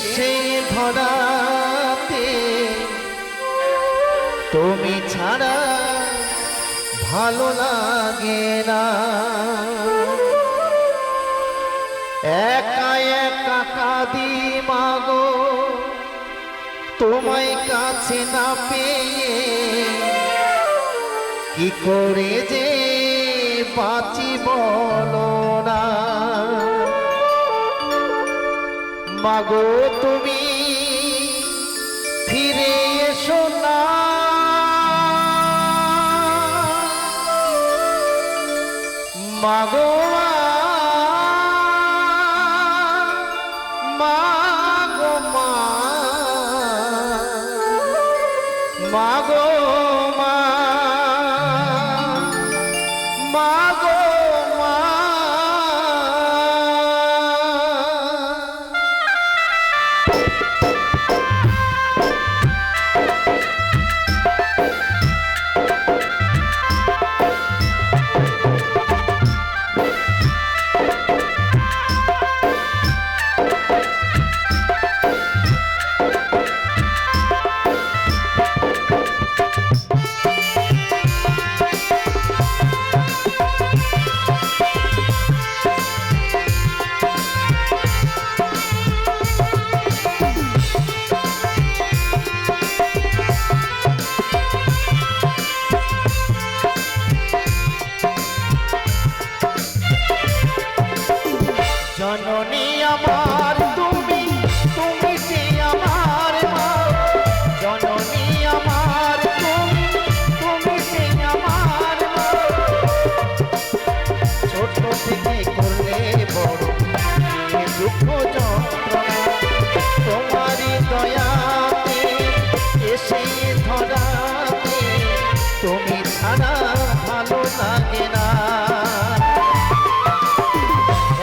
এসে ধরাতে। তুমি ছাড়া ভালো লাগে না। একা একা কাঁদি মাগো, তোমায় কাছে না পেয়ে। কি করে যে মাগো তুমি। ফিরে এসো না। মাগো মা করলে দয়াতে, এসে ধরাতে, তুমি ছাড়া ভালো লাগে না।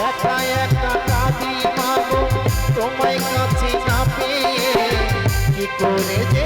একা একা কাঁদি তোমায় কাছে না পেয়ে কি করে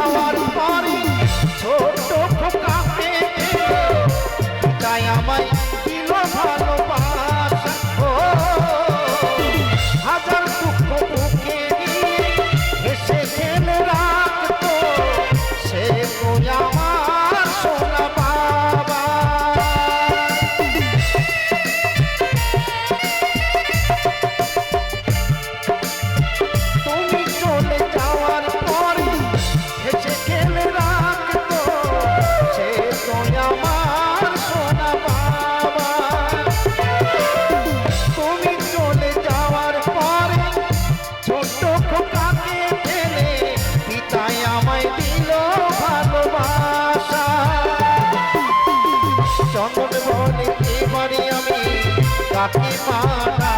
আমার পারি জীবনে জীবনে আমি কাকে মানা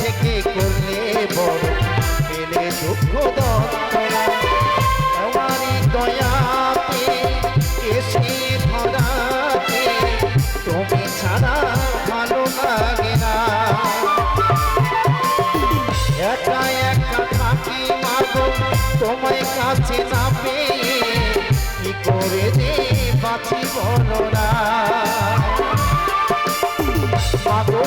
থেকে করলে বড়, পেলে দুঃখ আমারই দয়াতে এসে ধরাতে তুমি ছাড়া ভালো লাগে না। একা একা থাকি মাগো, তোমায় কাছে না পেয়ে কি করে যে বাঁচি বলো না। মাগো